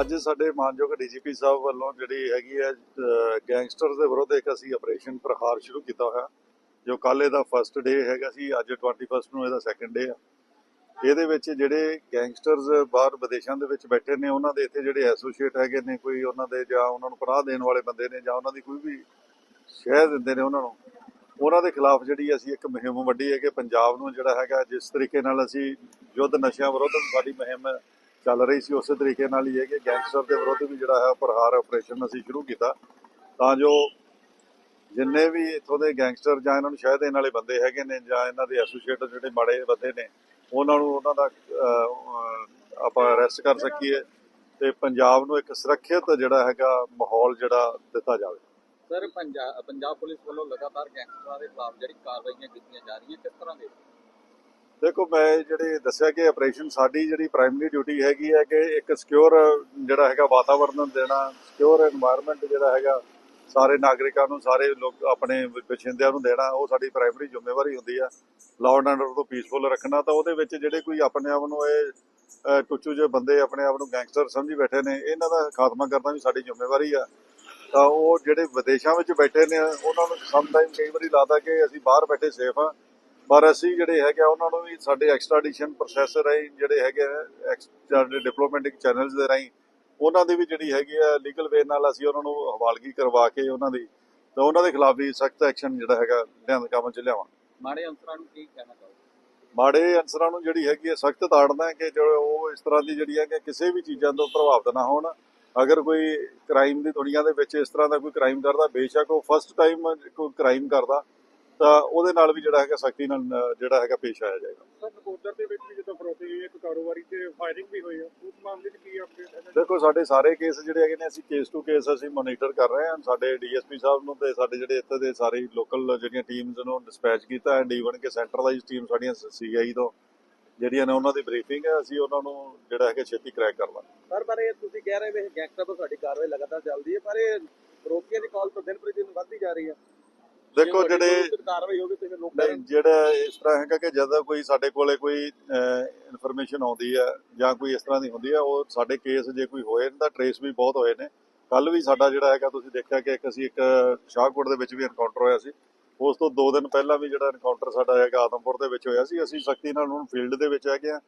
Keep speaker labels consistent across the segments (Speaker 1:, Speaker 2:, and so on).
Speaker 1: ਅੱਜ ਸਾਡੇ ਮਾਨਯੋਗ ਡੀਜੀਪੀ ਸਾਹਿਬ ਵੱਲੋਂ ਜਿਹੜੀ ਹੈਗੀ ਹੈ ਗੈਂਗਸਟਰ ਦੇ ਵਿਰੁੱਧ ਇੱਕ ਅਸੀਂ ਆਪਰੇਸ਼ਨ ਪ੍ਰਹਾਰ ਸ਼ੁਰੂ ਕੀਤਾ ਹੋਇਆ, ਜੋ ਕੱਲ ਇਹਦਾ ਫਰਸਟ ਡੇ ਹੈਗਾ ਸੀ, ਅੱਜ 21 ਨੂੰ ਇਹਦਾ ਸੈਕੰਡ ਡੇ ਆ। ਇਹਦੇ ਵਿੱਚ ਜਿਹੜੇ ਗੈਂਗਸਟਰਸ ਬਾਹਰ ਵਿਦੇਸ਼ਾਂ ਦੇ ਵਿੱਚ ਬੈਠੇ ਨੇ, ਉਹਨਾਂ ਦੇ ਇੱਥੇ ਜਿਹੜੇ ਐਸੋਸੀਏਟ ਹੈਗੇ ਨੇ, ਕੋਈ ਉਹਨਾਂ ਦੇ ਜਾਂ ਉਹਨਾਂ ਨੂੰ ਪਨਾਹ ਦੇਣ ਵਾਲੇ ਬੰਦੇ ਨੇ, ਜਾਂ ਉਹਨਾਂ ਦੀ ਕੋਈ ਵੀ ਸ਼ਹਿ ਦਿੰਦੇ ਨੇ ਉਹਨਾਂ ਨੂੰ, ਉਹਨਾਂ ਦੇ ਖਿਲਾਫ ਜਿਹੜੀ ਅਸੀਂ ਇੱਕ ਮੁਹਿੰਮ ਵੱਡੀ ਹੈ ਕਿ ਪੰਜਾਬ ਨੂੰ ਜਿਹੜਾ ਹੈਗਾ, ਜਿਸ ਤਰੀਕੇ ਨਾਲ ਅਸੀਂ ਯੁੱਧ ਨਸ਼ਿਆਂ ਵਿਰੁੱਧ ਸਾਡੀ ਮੁਹਿੰਮ ਚੱਲ ਰਹੀ ਸੀ ਉਸੇ ਤਰੀਕੇ ਨਾਲ ਹੀ ਹੈ। ਕਿ ਗੈਂਗਸਟਰ ਦੇ ਵਿਰੁੱਧ ਵੀ ਜਿਹੜਾ ਹੈ ਪ੍ਰਹਾਰ ਆਪਰੇਸ਼ਨ ਅਸੀਂ ਸ਼ੁਰੂ ਕੀਤਾ। ਤਾਂ ਜੋ ਜਿੰਨੇ ਵੀ ਇਥੋਂ ਦੇ ਗੈਂਗਸਟਰ ਜਾਂ ਇਹਨਾਂ ਨੂੰ ਸ਼ਹਿ ਦੇਣ ਵਾਲੇ ਬੰਦੇ ਹੈਗੇ ਨੇ ਜਾਂ ਇਹਨਾਂ ਦੇ ਐਸੋਸੀਏਟ ਜਿਹੜੇ ਮਾੜੇ ਬੰਦੇ ਨੇ, ਉਹਨਾਂ ਨੂੰ ਉਹਨਾਂ ਦਾ ਆਪਾਂ ਅਰੈਸਟ ਕਰ ਸਕੀਏ ਤੇ ਪੰਜਾਬ ਨੂੰ ਇੱਕ ਸੁਰੱਖਿਅਤ ਜਿਹੜਾ ਹੈਗਾ ਮਾਹੌਲ ਜਿਹੜਾ ਦਿੱਤਾ ਜਾਵੇ।
Speaker 2: ਸਰ ਪੰਜਾਬ ਪੰਜਾਬ ਪੁਲਿਸ ਵੱਲੋਂ ਲਗਾਤਾਰ ਗੈਂਗਸਟਰਾਂ ਦੇ ਖਿਲਾਫ ਜਿਹੜੀ ਕਾਰਵਾਈਆਂ ਕੀਤੀਆਂ ਜਾ ਰਹੀਆਂ, ਕਿਸ ਤਰ੍ਹਾਂ ਦੇ?
Speaker 1: ਦੇਖੋ, ਮੈਂ ਜਿਹੜੇ ਦੱਸਿਆ ਕਿ ਆਪਰੇਸ਼ਨ ਸਾਡੀ ਜਿਹੜੀ ਪ੍ਰਾਇਮਰੀ ਡਿਊਟੀ ਹੈਗੀ ਹੈ ਕਿ ਇੱਕ ਸਿਕਿਉਰ ਜਿਹੜਾ ਹੈਗਾ ਵਾਤਾਵਰਨ ਦੇਣਾ ਸਿਕਿਉਰ এনवायरमेंट ਜਿਹੜਾ ਹੈਗਾ, ਸਾਰੇ ਨਾਗਰਿਕਾਂ ਨੂੰ, ਸਾਰੇ ਲੋਕ ਆਪਣੇ ਪਛਿੰਦਿਆਂ ਨੂੰ ਦੇਣਾ, ਉਹ ਸਾਡੀ ਪ੍ਰਾਇਮਰੀ ਜ਼ਿੰਮੇਵਾਰੀ ਹੁੰਦੀ ਆ। ਲਾਅ ਐਂਡ ਆਰਡਰ ਤੋਂ ਪੀਸਫੁਲ ਰੱਖਣਾ, ਤਾਂ ਉਹਦੇ ਵਿੱਚ ਜਿਹੜੇ ਕੋਈ ਆਪਣੇ ਆਪ ਨੂੰ ਇਹ ਟੁੱਚੂ ਜੇ ਬੰਦੇ ਆਪਣੇ ਆਪ ਨੂੰ ਗੈਂਗਸਟਰ ਸਮਝੀ ਬੈਠੇ ਨੇ, ਇਹਨਾਂ ਦਾ ਖਾਤਮਾ ਕਰਨਾ ਵੀ ਸਾਡੀ ਜ਼ਿੰਮੇਵਾਰੀ ਆ। ਤਾਂ ਉਹ ਜਿਹੜੇ ਵਿਦੇਸ਼ਾਂ ਵਿੱਚ ਬੈਠੇ ਨੇ, ਉਹਨਾਂ ਨੂੰ ਸਮ ਟਾਈਮ ਕਈ ਵਾਰੀ ਲੱਗਦਾ ਕਿ ਅਸੀਂ ਬਾਹਰ ਬੈਠੇ ਸੇਫ ਆ। ਪਰ ਅਸੀਂ ਜਿਹੜੇ ਹੈਗੇ ਉਹਨਾਂ ਨੂੰ ਵੀ ਸਾਡੇ ਐਕਸਟ੍ਰਾਡੀਸ਼ਨ ਪ੍ਰੋਸੈਸ ਰਾਹੀਂ ਜਿਹੜੇ ਹੈਗੇ ਆ ਡਿਪਲੋਮੈਟਿਕ ਚੈਨਲਸ ਦੇ ਰਾਹੀਂ ਉਹਨਾਂ ਦੀ ਵੀ ਜਿਹੜੀ ਹੈਗੀ ਆ ਲੀਗਲ ਵੇ ਨਾਲ ਅਸੀਂ ਉਹਨਾਂ ਨੂੰ ਹਵਾਲਗੀ ਕਰਵਾ ਕੇ ਉਹਨਾਂ ਦੀ ਤਾਂ ਉਹਨਾਂ ਦੇ ਖਿਲਾਫ ਵੀ ਸਖਤ ਐਕਸ਼ਨ ਜਿਹੜਾ ਹੈਗਾ ਲਿਆਂਦ ਕੰਮ ਚ ਲਿਆਵਾਂ
Speaker 2: ਮਾੜੇ ਅੰਸਰਾਂ ਨੂੰ ਕੀ ਕਹਿਣਾ ਚਾਹੋਗੇ?
Speaker 1: ਮਾੜੇ ਅਨਸਰਾਂ ਨੂੰ ਜਿਹੜੀ ਹੈਗੀ ਹੈ ਸਖਤ ਤਾੜਨਾ ਕਿ ਜੋ ਉਹ ਇਸ ਤਰ੍ਹਾਂ ਦੀ ਜਿਹੜੀ ਹੈ ਕਿ ਕਿਸੇ ਵੀ ਚੀਜ਼ਾਂ ਤੋਂ ਪ੍ਰਭਾਵਿਤ ਨਾ ਹੋਣ। ਅਗਰ ਕੋਈ ਕ੍ਰਾਈਮ ਦੀ ਦੁਨੀਆ ਦੇ ਵਿੱਚ ਇਸ ਤਰ੍ਹਾਂ ਦਾ ਕੋਈ ਕ੍ਰਾਈਮ ਕਰਦਾ ਬੇਸ਼ੱਕ ਉਹ ਫਸਟ ਟਾਈਮ ਕੋਈ ਕ੍ਰਾਈਮ ਕਰਦਾ ਤਾਂ ਉਹਦੇ ਨਾਲ ਵੀ ਜਿਹੜਾ ਹੈਗਾ ਸਖਤੀ ਨਾਲ ਜਿਹੜਾ ਹੈਗਾ ਪੇਸ਼ ਆਇਆ ਜਾਏਗਾ।
Speaker 3: ਸਰ ਨਕੋਦਰ ਦੇ ਵਿੱਚ ਵੀ ਜਦੋਂ ਫਰੋਤੀ ਹੋਈ ਹੈ ਇੱਕ ਕਾਰੋਬਾਰੀ ਤੇ ਫਾਇਰਿੰਗ ਵੀ ਹੋਈ ਹੈ ਉਸ ਮਾਮਲੇ 'ਚ ਕੀ ਅਪਡੇਟ ਹੈ?
Speaker 1: ਦੇਖੋ ਸਾਡੇ ਸਾਰੇ ਕੇਸ ਜਿਹੜੇ ਹੈਗੇ ਨੇ ਅਸੀਂ ਕੇਸ ਟੂ ਕੇਸ ਅਸੀਂ ਮੋਨੀਟਰ ਕਰ ਰਹੇ ਹਾਂ। ਸਾਡੇ ਡੀਐਸਪੀ ਸਾਹਿਬ ਨੂੰ ਤੇ ਸਾਡੇ ਜਿਹੜੇ ਇੱਥੇ ਦੇ ਸਾਰੇ ਲੋਕਲ ਜਿਹੜੀਆਂ ਟੀਮਸ ਨੂੰ ਡਿਸਪੈਚ ਕੀਤਾ ਐਂਡ ਈਵਨ ਕਿ ਸੈਂਟਰਲਾਈਜ਼ ਟੀਮ ਸਾਡੀਆਂ ਸੀਆਈ ਤੋਂ ਜਿਹੜੀਆਂ ਨੇ ਉਹਨਾਂ ਦੀ ਬਰੀਫਿੰਗ ਹੈ ਅਸੀਂ ਉਹਨਾਂ ਨੂੰ ਜਿਹੜਾ ਹੈਗਾ ਛੇਤੀ ਕਰੈਕ ਕਰ ਲਾਂਗੇ।
Speaker 2: ਸਰ ਪਰ ਇਹ ਤੁਸੀਂ ਕਹਿ ਰਹੇ ਵੀ ਗੈਂਗਸਟਰ ਤੋਂ ਸਾਡੀ ਕਾਰਵਾਈ ਲਗਾਤਾਰ ਚੱਲਦੀ ਹੈ ਪਰ ਇਹ ਰੋਕੀਆਂ ਦੀ ਕਾਲ ਤੋਂ ਦਿਨ ਪ੍ਰਤੀ ਦਿਨ ਵੱਧਦੀ ਜਾ ਰਹੀ ਹੈ।
Speaker 1: ਦੇਖੋ ਜਿਹੜੇ
Speaker 2: ਕਾਰਵਾਈ ਹੋਵੇ ਤੇ ਲੋਕਾਂ
Speaker 1: ਨਹੀਂ ਜਿਹੜਾ ਇਸ ਤਰ੍ਹਾਂ ਹੈਗਾ ਕਿ ਜਦੋਂ ਕੋਈ ਸਾਡੇ ਕੋਲੇ ਕੋਈ ਇਨਫੋਰਮੇਸ਼ਨ ਆਉਂਦੀ ਹੈ ਜਾਂ ਕੋਈ ਇਸ ਤਰ੍ਹਾਂ ਦੀ ਹੁੰਦੀ ਹੈ ਉਹ ਸਾਡੇ ਕੇਸ ਜੇ ਕੋਈ ਹੋਏ ਤਾਂ ਟਰੇਸ ਵੀ ਬਹੁਤ ਹੋਏ ਨੇ। ਕੱਲ ਵੀ ਸਾਡਾ ਜਿਹੜਾ ਹੈਗਾ ਤੁਸੀਂ ਦੇਖਿਆ ਕਿ ਇੱਕ ਅਸੀਂ ਇੱਕ ਸ਼ਾਹਕੋਟ ਦੇ ਵਿੱਚ ਵੀ ਐਨਕਾਊਂਟਰ ਹੋਇਆ ਸੀ। ਉਸ ਤੋਂ 2 ਦਿਨ ਪਹਿਲਾਂ ਵੀ ਜਿਹੜਾ ਐਨਕਾਊਂਟਰ ਸਾਡਾ ਹੈਗਾ ਆਦਮਪੁਰ ਦੇ ਵਿੱਚ ਹੋਇਆ ਸੀ। ਅਸੀਂ ਸਖਤੀ ਨਾਲ ਹੁਣ ਫੀਲਡ ਦੇ ਵਿੱਚ ਹੈਗੇ ਆ।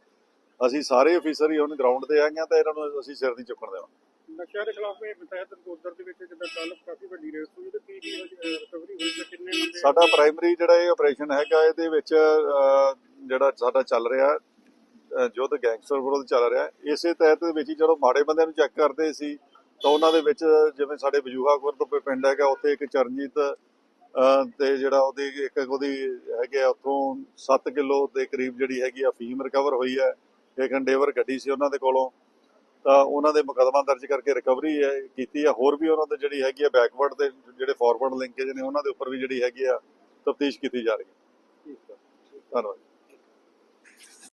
Speaker 1: ਅਸੀਂ ਸਾਰੇ ਅਫੀਸਰ ਹੀ ਹੁਣ ਗਰਾਊਂਡ ਤੇ ਹੈਗੇ ਆ ਤਾਂ ਇਹਨਾਂ ਨੂੰ ਅਸੀਂ ਸਿਰ ਨਹੀਂ ਚੁੱਕਣ ਦੇਣਾ।
Speaker 3: ਨਸ਼ਿਆਂ ਦੇ ਖਿਲਾਫ ਇਹ ਬਤਾਇਤ ਨਕੋਦਰ ਦੇ ਵਿੱਚ ਜਿੱਦਾਂ ਕੱਲ ਕਾਫੀ ਵੱਡੀ ਰੇਸ ਹੋਈ ਤੇ ਕੀ ਕੀ ਰਿਕਵਰੀ ਹੋਈ ਤੇ ਕਿੰਨੇ ਬੰਦੇ
Speaker 1: ਸਾਡਾ ਪ੍ਰਾਇਮਰੀ ਜਿਹੜਾ ਇਹ ਆਪਰੇਸ਼ਨ ਹੈਗਾ, ਇਹਦੇ ਵਿੱਚ ਜਿਹੜਾ ਸਾਡਾ ਚੱਲ ਰਿਹਾ ਯੁੱਧ ਗੈਂਗਸਟਰ ਵਿਰੁੱਧ ਚੱਲ ਰਿਹਾ, ਇਸੇ ਤਹਿਤ ਵਿੱਚ ਜਦੋਂ ਮਾੜੇ ਬੰਦਿਆਂ ਨੂੰ ਚੈੱਕ ਕਰਦੇ ਸੀ, ਤਾਂ ਉਹਨਾਂ ਦੇ ਵਿੱਚ ਜਿਵੇਂ ਸਾਡੇ ਬਜੂਹਾ ਖੁਰਦ ਪਿੰਡ ਹੈਗਾ, ਉੱਥੇ ਇੱਕ ਚਰਨਜੀਤ ਤੇ ਜਿਹੜਾ ਉਹਦੀ ਇੱਕ ਉਹਦੀ ਹੈਗੇ ਆ ਉੱਥੋਂ 7 ਕਿਲੋ ਦੇ ਕਰੀਬ ਜਿਹੜੀ ਹੈਗੀ ਆ, ਫੀਮ ਰਿਕਵਰ ਹੋਈ ਹੈ, ਇੱਕ ਅੰਡੇਵਰ ਗੱਡੀ ਸੀ ਉਹਨਾਂ ਦੇ ਕੋਲੋਂ। ਤਾਂ ਉਹਨਾਂ ਦੇ ਮੁਕਦਮਾ ਦਰਜ ਕਰਕੇ ਰਿਕਵਰੀ ਕੀਤੀ ਹੈ ਹੋਰ ਵੀ ਉਹਨਾਂ ਦੇ ਜਿਹੜੀ ਹੈਗੀ ਆ ਬੈਕਵਰਡ ਦੇ ਜਿਹੜੇ ਫਾਰਵਰਡ ਲਿੰਕੇਜ ਨੇ ਉਹਨਾਂ ਦੇ ਉੱਪਰ ਵੀ ਜਿਹੜੀ ਹੈਗੀ ਆ ਤਫਤੀਸ਼ ਕੀਤੀ ਜਾ ਰਹੀ ਹੈ।
Speaker 2: ਠੀਕ ਹੈ।
Speaker 1: ਧੰਨਵਾਦ।